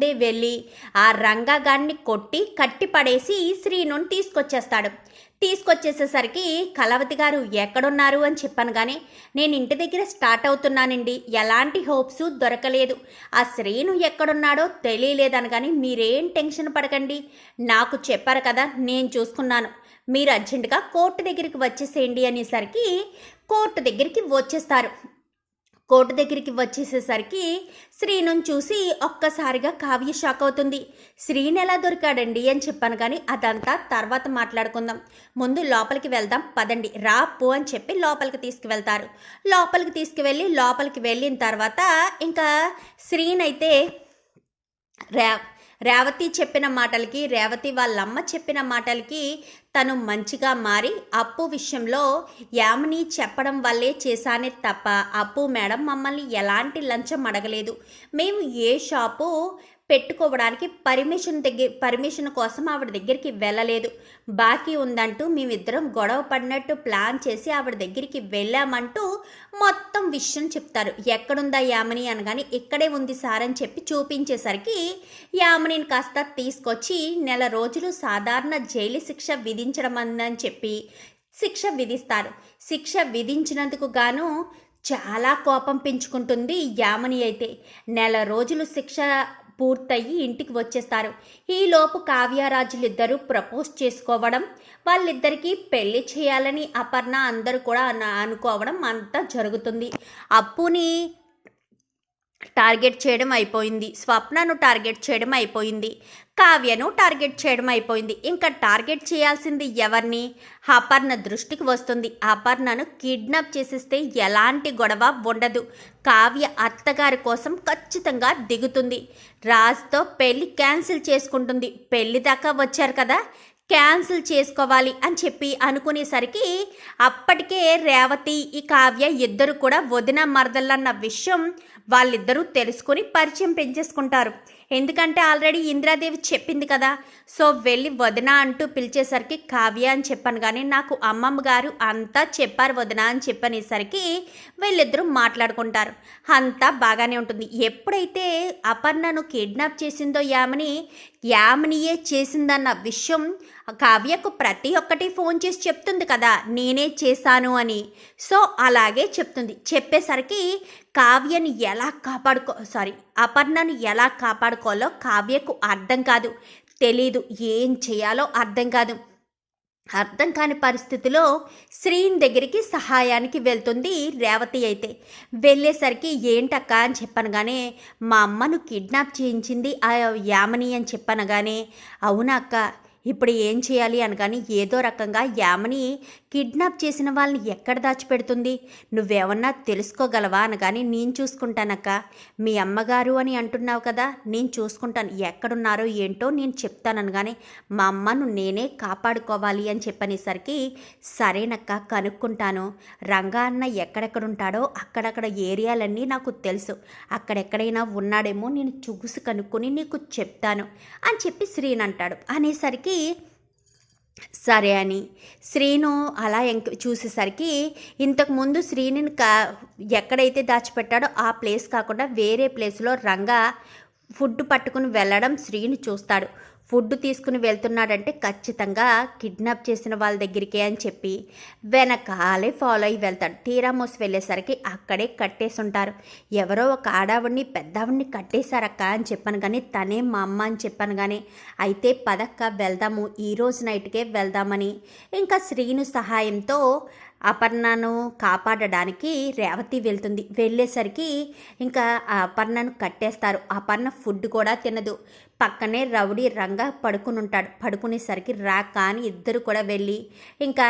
ముందే వెళ్ళి ఆ రంగగాన్ని కొట్టి కట్టి పడేసి శ్రీనుని తీసుకొచ్చేస్తాడు. తీసుకొచ్చేసేసరికి కలవతి గారు ఎక్కడున్నారు? అని చెప్పాను కానీ నేను ఇంటి దగ్గర స్టార్ట్ అవుతున్నానండి. ఎలాంటి హోప్స్ దొరకలేదు. ఆ శ్రీను ఎక్కడున్నాడో తెలియలేదని కానీ మీరేం టెన్షన్ పడకండి. నాకు చెప్పారు కదా నేను చూసుకున్నాను. మీరు అర్జెంటుగా కోర్టు దగ్గరికి వచ్చేసేయండి అనేసరికి కోర్టు దగ్గరికి వచ్చేస్తారు. కోర్టు దగ్గరికి వచ్చేసేసరికి శ్రీను చూసి ఒక్కసారిగా కావ్య షాక్ అవుతుంది. శ్రీను ఎలా దొరికాడండి అని చెప్పాను కానీ అదంతా తర్వాత మాట్లాడుకుందాం. ముందు లోపలికి వెళ్దాం పదండి. రా పో అని చెప్పి లోపలికి తీసుకువెళ్తారు. లోపలికి తీసుకువెళ్ళి లోపలికి వెళ్ళిన తర్వాత ఇంకా శ్రీనైతే రే రేవతి చెప్పిన మాటలకి రేవతి వాళ్ళమ్మ చెప్పిన మాటలకి తను మంచిగా మారి అప్పు విషయంలో యామిని చెప్పడం వల్లే చేశానే తప్ప అప్పు మేడం మమ్మల్ని ఎలాంటి లంచం అడగలేదు. మేము ఏ షాపు పెట్టుకోవడానికి పర్మిషన్ దగ్గర పర్మిషన్ కోసం ఆవిడ దగ్గరికి వెళ్ళలేదు. బాకీ ఉందంటూ మేమిద్దరం గొడవ పడినట్టు ప్లాన్ చేసి ఆవిడ దగ్గరికి వెళ్ళామంటూ మొత్తం విషయం చెప్తారు. ఎక్కడుందా యామిని అనగాని ఇక్కడే ఉంది సార్ అని చెప్పి చూపించేసరికి యామినిని కాస్త తీసుకొచ్చి నెల రోజులు సాధారణ జైలు శిక్ష విధించడం అందని చెప్పి శిక్ష విధిస్తారు. శిక్ష విధించినందుకు గాను చాలా కోపం పెంచుకుంటుంది యామని అయితే. నెల రోజులు శిక్ష పూర్తయి ఇంటికి వచ్చేస్తారు. ఈలోపు కావ్యరాజులు ప్రపోజ్ చేసుకోవడం వాళ్ళిద్దరికీ పెళ్ళి చేయాలని అపర్ణ అందరూ కూడా అనుకోవడం అంతా జరుగుతుంది. అప్పుని టార్గెట్ చేయడం అయిపోయింది. స్వప్నను టార్గెట్ చేయడం అయిపోయింది. కావ్యను టార్గెట్ చేయడం అయిపోయింది. ఇంకా టార్గెట్ చేయాల్సింది ఎవరిని? అపర్ణ దృష్టికి వస్తుంది. అపర్ణను కిడ్నాప్ చేసేస్తే ఎలాంటి గొడవ ఉండదు. కావ్య అత్తగారి కోసం ఖచ్చితంగా దిగుతుంది. రాజ్తో పెళ్ళి క్యాన్సిల్ చేసుకుంటుంది. పెళ్ళి దాకా వచ్చారు కదా? క్యాన్సిల్ చేసుకోవాలి అని చెప్పి అనుకునేసరికి అప్పటికే రేవతి ఈ కావ్య ఇద్దరు కూడా వదిన మరదలన్న విషయం వాళ్ళిద్దరూ తెలుసుకొని పరిచయం పెంచేసుకుంటారు. ఎందుకంటే ఆల్రెడీ ఇందిరాదేవి చెప్పింది కదా. సో వెళ్ళి వదిన అంటూ పిలిచేసరికి కావ్య అని చెప్పాను కానీ నాకు అమ్మమ్మ గారు అంతా చెప్పారు వదిన అని చెప్పనేసరికి వీళ్ళిద్దరూ మాట్లాడుకుంటారు. అంతా బాగానే ఉంటుంది. ఎప్పుడైతే అపర్ణను కిడ్నాప్ చేసిందో యామని యామినియే చేసిందన్న విషయం కావ్యకు ప్రతి ఒక్కటి ఫోన్ చేసి చెప్తుంది కదా నేనే చేశాను అని. సో అలాగే చెప్తుంది. చెప్పేసరికి కావ్యని ఎలా కాపాడుకో సారీ అపర్ణను ఎలా కాపాడుకోవాలో కావ్యకు అర్థం కాదు. తెలీదు ఏం చేయాలో అర్థం కాదు. అర్థం కాని పరిస్థితిలో శ్రీన్ దగ్గరికి సహాయానికి వెళ్తుంది రేవతి అయితే. వెళ్ళేసరికి ఏంటక్క అని చెప్పనగానే మా అమ్మను కిడ్నాప్ చేయించింది ఆ యామని అని చెప్పనగానే అవునా అక్క ఇప్పుడు ఏం చేయాలి అనగాని ఏదో రకంగా యామని కిడ్నాప్ చేసిన వాళ్ళని ఎక్కడ దాచిపెడుతుంది? నువ్వేమన్నా తెలుసుకోగలవా అనగాని నేను చూసుకుంటానక్క. మీ అమ్మగారు అని అంటున్నావు కదా నేను చూసుకుంటాను. ఎక్కడున్నారో ఏంటో నేను చెప్తాను అనగానే మా అమ్మను నేనే కాపాడుకోవాలి అని చెప్పనేసరికి సరేనక్క కనుక్కుంటాను. రంగా అన్న ఎక్కడెక్కడుంటాడో అక్కడక్కడ ఏరియాలన్నీ నాకు తెలుసు. అక్కడెక్కడైనా ఉన్నాడేమో నేను చూసి కనుక్కొని నీకు చెప్తాను అని చెప్పి శ్రీన్ అంటాడు అనేసరికి సరే అని. శ్రీను అలా ఎంక చూసేసరికి ఇంతకుముందు శ్రీని కా ఎక్కడైతే దాచిపెట్టాడో ఆ ప్లేస్ కాకుండా వేరే ప్లేస్లో రంగా ఫుడ్ పట్టుకుని వెళ్ళడం శ్రీని చూస్తాడు. ఫుడ్ తీసుకుని వెళ్తున్నాడంటే ఖచ్చితంగా కిడ్నాప్ చేసిన వాళ్ళ దగ్గరికే అని చెప్పి వెనకాలే ఫాలో అయ్యి వెళ్తాడు. తీరా మోసి వెళ్ళేసరికి అక్కడే కట్టేసి ఉంటారు ఎవరో ఒక ఆడావిడిని పెద్దావిడిని కట్టేశారక్క అని చెప్పాను కానీ తనే మా అమ్మ అని చెప్పాను కానీ అయితే పదక్క వెళ్దాము ఈ రోజు నైట్కే వెళ్దామని. ఇంకా శ్రీను సహాయంతో అపర్ణను కాపాడడానికి రేవతి వెళ్తుంది. వెళ్ళేసరికి ఇంకా ఆ అపర్ణను కట్టేస్తారు. అపర్ణ ఫుడ్ కూడా తినదు. పక్కనే రౌడీ రంగా పడుకుని ఉంటాడు పడుకునేసరికి రా కానీ ఇద్దరు కూడా వెళ్ళి ఇంకా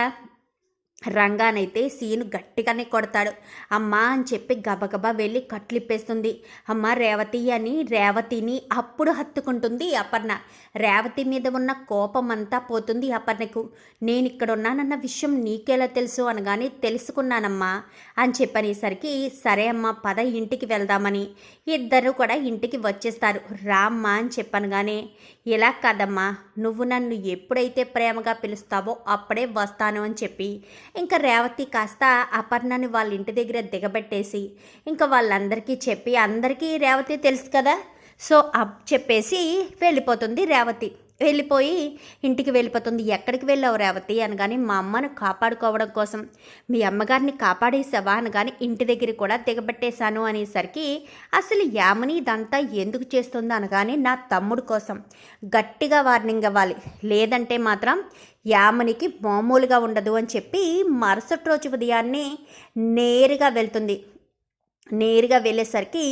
రంగానైతే సీను గట్టిగానే కొడతాడు. అమ్మా అని చెప్పి గబగబా వెళ్ళి కట్లిప్పేస్తుంది. అమ్మ రేవతి అని రేవతిని అప్పుడు హత్తుకుంటుంది అపర్ణ. రేవతి మీద ఉన్న కోపం అంతా పోతుంది అపర్ణకు. నేను ఇక్కడ ఉన్నానన్న విషయం నీకెలా తెలుసు అనగానే తెలుసుకున్నానమ్మా అని చెప్పనేసరికి సరే అమ్మా పద ఇంటికి వెళ్దామని. ఇద్దరు కూడా ఇంటికి వచ్చేస్తారు. రామ్మా అని చెప్పనగానే ఇలా కాదమ్మా నువ్వు నన్ను ఎప్పుడైతే ప్రేమగా పిలుస్తావో అప్పుడే వస్తాను అని చెప్పి ఇంకా రేవతి కాస్త అపర్ణని వాళ్ళ ఇంటి దగ్గర దిగబెట్టేసి ఇంకా వాళ్ళందరికీ చెప్పి అందరికీ రేవతి తెలుసు కదా? సో అప్ చెప్పేసి వెళ్ళిపోతుంది రేవతి. వెళ్ళిపోయి ఇంటికి వెళ్ళిపోతుంది. ఎక్కడికి వెళ్ళావు రేవతి? అనగాని మా అమ్మను కాపాడుకోవడం కోసం. మీ అమ్మగారిని కాపాడేసావా అనగాని ఇంటి దగ్గర కూడా దిగబెట్టేశాను అనేసరికి అసలు యామని ఇదంతా ఎందుకు చేస్తుందో? అనగాని నా తమ్ముడు కోసం. గట్టిగా వార్నింగ్ ఇవ్వాలి. లేదంటే మాత్రం యామనికి మామూలుగా ఉండదు అని చెప్పి మరుసటి రోజు ఉదయాన్నే నేరుగా వెళ్తుంది. నేరుగా వెళ్ళేసరికి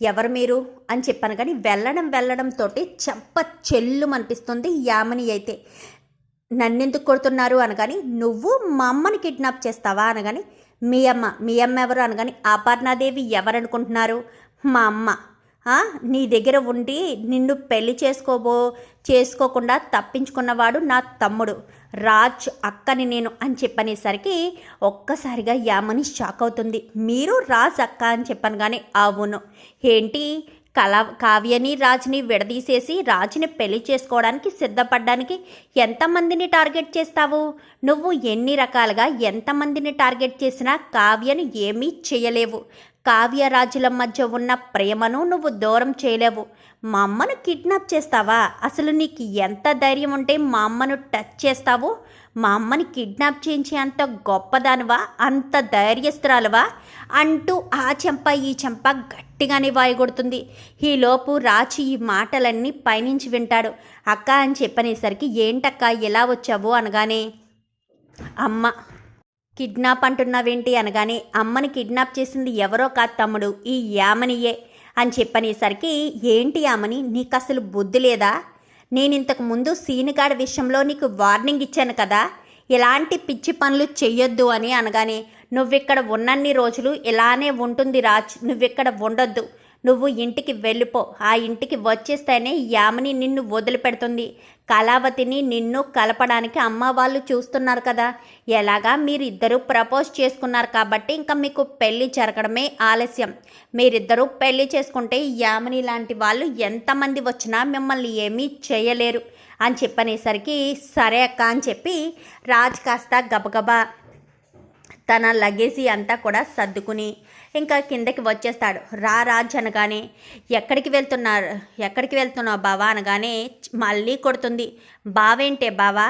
ఎవరు మీరు? అని చెప్పాను కానీ వెళ్ళడం వెళ్ళడంతో చెంప చెల్లు అనిపిస్తుంది యామని అయితే నన్నెందుకు కొడుతున్నారు అనగాని నువ్వు మా అమ్మని కిడ్నాప్ చేస్తావా? అనగాని మీ అమ్మ మీ అమ్మ ఎవరు? అనగాని అపర్ణాదేవి ఎవరనుకుంటున్నారు? మా అమ్మ. నీ దగ్గర ఉండి నిన్ను పెళ్ళి చేసుకోబో చేసుకోకుండా తప్పించుకున్నవాడు నా తమ్ముడు. రాజ్ అక్కని నేను అని చెప్పనేసరికి ఒక్కసారిగా యామని షాక్ అవుతుంది. మీరు రాజ్ అక్క అని చెప్పాను కానీ అవును. ఏంటి? కళ కావ్యని రాజ్ని విడదీసేసి రాజుని పెళ్ళి చేసుకోవడానికి సిద్ధపడడానికి ఎంతమందిని టార్గెట్ చేస్తావు? నువ్వు ఎన్ని రకాలుగా ఎంతమందిని టార్గెట్ చేసినా కావ్యను ఏమీ చేయలేవు. కావ్యరాజుల మధ్య ఉన్న ప్రేమను నువ్వు దూరం చేయలేవు. మా అమ్మను కిడ్నాప్ చేస్తావా? అసలు నీకు ఎంత ధైర్యం ఉంటే మా అమ్మను టచ్ చేస్తావు? మా అమ్మని కిడ్నాప్ చేయించే అంత గొప్పదానివా? అంత ధైర్యస్తురాలువా అంటూ ఆ చెంప ఈ చెంప గట్టిగానే వాయగొడుతుంది. ఈలోపు రాచి ఈ మాటలన్నీ పైనుంచి వింటాడు. అక్క అని చెప్పనేసరికి ఏంటక్క ఎలా వచ్చావు? అనగానే అమ్మ కిడ్నాప్ అంటున్నావేంటి అనగానే అమ్మని కిడ్నాప్ చేసింది ఎవరో కాదు తమ్ముడు ఈ యామనియే. అని చెప్పనేసరికి ఏంటి యామని నీకు అసలు బుద్ధి లేదా? నేను ఇంతకు ముందు సీనుగాడి విషయంలో నీకు వార్నింగ్ ఇచ్చాను కదా ఇలాంటి పిచ్చి పనులు చెయ్యొద్దు అని అనగానే నువ్విక్కడ ఉన్నన్ని రోజులు ఇలానే ఉంటుంది రాజ్ నువ్విక్కడ ఉండొద్దు నువ్వు ఇంటికి వెళ్ళిపో. ఆ ఇంటికి వచ్చేస్తేనే యామిని నిన్ను వదిలిపెడుతుంది. కళావతిని నిన్ను కలపడానికి అమ్మ వాళ్ళు చూస్తున్నారు కదా. ఎలాగా మీరిద్దరూ ప్రపోజ్ చేసుకున్నారు కాబట్టి ఇంకా మీకు పెళ్ళి జరగడమే ఆలస్యం. మీరిద్దరూ పెళ్ళి చేసుకుంటే యామిని లాంటి వాళ్ళు ఎంతమంది వచ్చినా మిమ్మల్ని ఏమీ చేయలేరు. అని చెప్పనేసరికి సరే అక్క అని చెప్పి రాజ్ కాస్త గబగబా తన లగేజీ అంతా కూడా సర్దుకుని ఇంకా కిందకి వచ్చేస్తాడు. రా రాజ్ అనగానే ఎక్కడికి వెళ్తున్నారు? ఎక్కడికి వెళ్తున్నావు బావా అనగానే మళ్ళీ కొడుతుంది. బావేంటే బావా?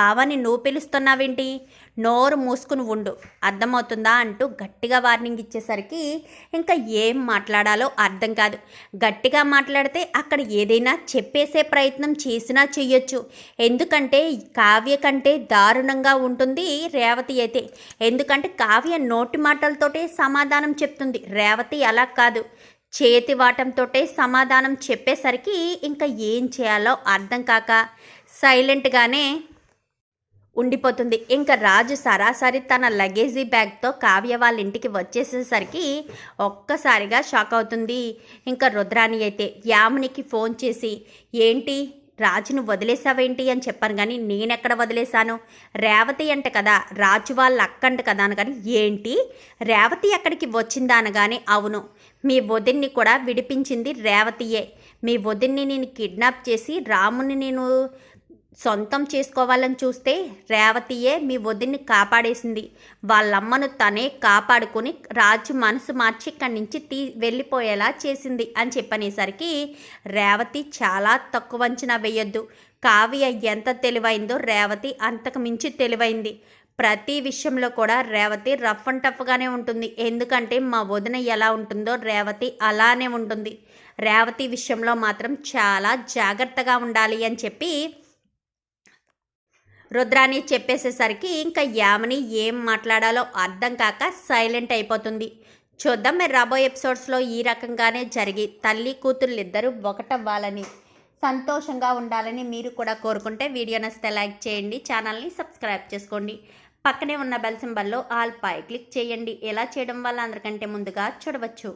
బావని నువ్వు పిలుస్తున్నావేంటి? నోరు మూసుకుని ఉండు. అర్థమవుతుందా అంటూ గట్టిగా వార్నింగ్ ఇచ్చేసరికి ఇంకా ఏం మాట్లాడాలో అర్థం కాదు. గట్టిగా మాట్లాడితే అక్కడ ఏదైనా చెప్పేసే ప్రయత్నం చేసినా చెయ్యొచ్చు. ఎందుకంటే కావ్య కంటే దారుణంగా ఉంటుంది రేవతి అయితే. ఎందుకంటే కావ్య నోటి మాటలతోటే సమాధానం చెప్తుంది. రేవతి అలా కాదు. చేతి వాటంతోటే సమాధానం చెప్పేసరికి ఇంకా ఏం చేయాలో అర్థం కాక సైలెంట్గానే ఉండిపోతుంది. ఇంకా రాజు సరాసరి తన లగేజీ బ్యాగ్తో కావ్య వాళ్ళ ఇంటికి వచ్చేసేసరికి ఒక్కసారిగా షాక్ అవుతుంది. ఇంకా రుద్రాణి అయితే యామునికి ఫోన్ చేసి ఏంటి? రాజును వదిలేసావేంటి? అని చెప్పాను కానీ నేనెక్కడ వదిలేశాను? రేవతి అంట కదా రాజు వాళ్ళ అక్కంట కదా కానీ ఏంటి? రేవతి ఎక్కడికి వచ్చిందా అనగానే అవును మీ వదిన్ని కూడా విడిపించింది రేవతియే. మీ వదిన్ని నేను కిడ్నాప్ చేసి రాముని నేను సొంతం చేసుకోవాలని చూస్తే రేవతియే మీ వదిన్ని కాపాడేసింది. వాళ్ళమ్మను తనే కాపాడుకుని రాజు మనసు మార్చి ఇక్కడి నుంచి తీ వెళ్ళిపోయేలా చేసింది అని చెప్పనేసరికి రేవతి చాలా తక్కువ అంచనా వేయొద్దు. కావ్య ఎంత తెలివైందో రేవతి అంతకు మించి తెలివైంది. ప్రతి విషయంలో కూడా రేవతి రఫ్ అండ్ టఫ్గానే ఉంటుంది. ఎందుకంటే మా వదిన ఎలా ఉంటుందో రేవతి అలానే ఉంటుంది. రేవతి విషయంలో మాత్రం చాలా జాగ్రత్తగా ఉండాలి అని చెప్పి రుద్రాని చెప్పేసేసరికి ఇంకా యామని ఏం మాట్లాడాలో అర్థం కాక సైలెంట్ అయిపోతుంది. చూద్దాం మీరు రాబోయే ఎపిసోడ్స్లో ఈ రకంగానే జరిగి తల్లి కూతుర్లు ఇద్దరు ఒకటవ్వాలని సంతోషంగా ఉండాలని మీరు కూడా కోరుకుంటే వీడియో నచ్చితే లైక్ చేయండి ఛానల్ని సబ్స్క్రైబ్ చేసుకోండి. పక్కనే ఉన్న బెల్ సింబల్లో ఆల్ పై క్లిక్ చేయండి. ఎలా చేయడం వల్ల అందరికంటే ముందుగా చూడవచ్చు.